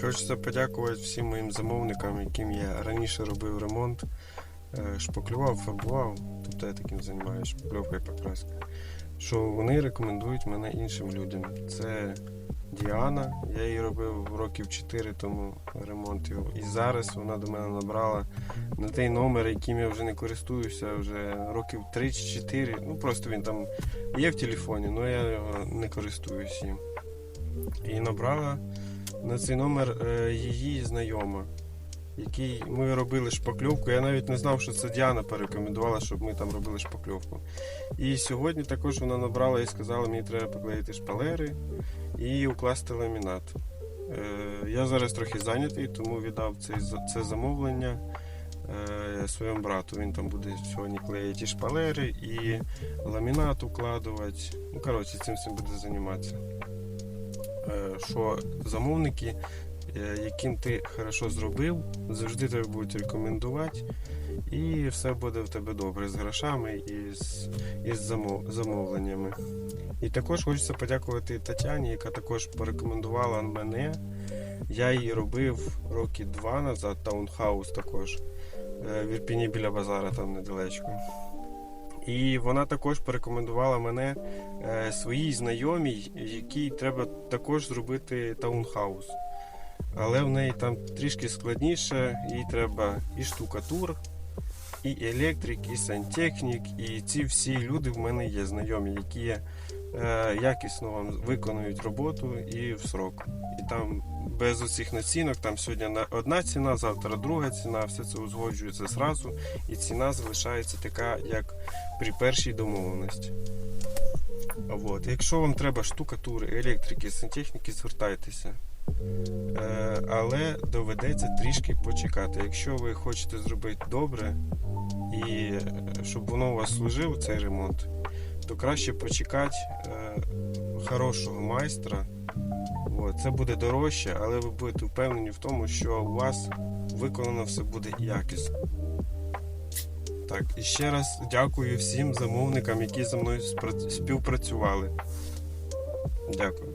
Хочеться подякувати всім моїм замовникам, яким я раніше робив ремонт, е, шпаклював, фарбував, тобто я таким займаюся, шпакльовка і покраска. Що вони рекомендують мене іншим людям. Це Діана, я її робив років 4 тому ремонт. І зараз вона до мене набрала на той номер, яким я вже не користуюся, вже років 3 чи 4. Ну просто він там є в телефоні, але я його не користуюсь їм. І набрала на цей номер е, її знайома, який ми робили шпакльовку. Я навіть не знав, що це Діана порекомендувала, щоб ми там робили шпакльовку. І сьогодні також вона набрала і сказала, мені треба поклеїти шпалери і укласти ламінат. Е, я зараз трохи зайнятий, тому віддав це замовлення е, своєму брату. Він там буде сьогодні клеїти шпалери і ламінат укладувати. Ну, коротше, цим всім буде займатися. Е, що замовники, е, яким ти хорошо зробив, завжди тебе будуть рекомендувати, і все буде в тебе добре з грошами і з, і з замов, замовленнями. І також хочеться подякувати Тетяні, яка також порекомендувала мене. Я її робив роки два назад, таунхаус також е, в Ірпіні біля базара, там недалечко. І вона також порекомендувала мене е, своїй знайомій, якій треба також зробити таунхаус. Але в неї там трішки складніше, їй треба і штукатур, і електрик, і сантехнік, і ці всі люди в мене є знайомі, які е, якісно вам виконують роботу і в срок. І там без оцих націнок, там сьогодні одна ціна, завтра друга ціна, все це узгоджується зразу, і ціна залишається така, як при першій домовленості. От. Якщо вам треба штукатури, електрики, сантехніки, звертайтеся. Е, але доведеться трішки почекати. Якщо ви хочете зробити добре і е, щоб воно у вас служило, цей ремонт, то краще почекати е, хорошого майстра. Це буде дорожче, але ви будете впевнені в тому, що у вас виконано все буде якісно. Так, і ще раз дякую всім замовникам, які зі мною співпрацювали. Дякую.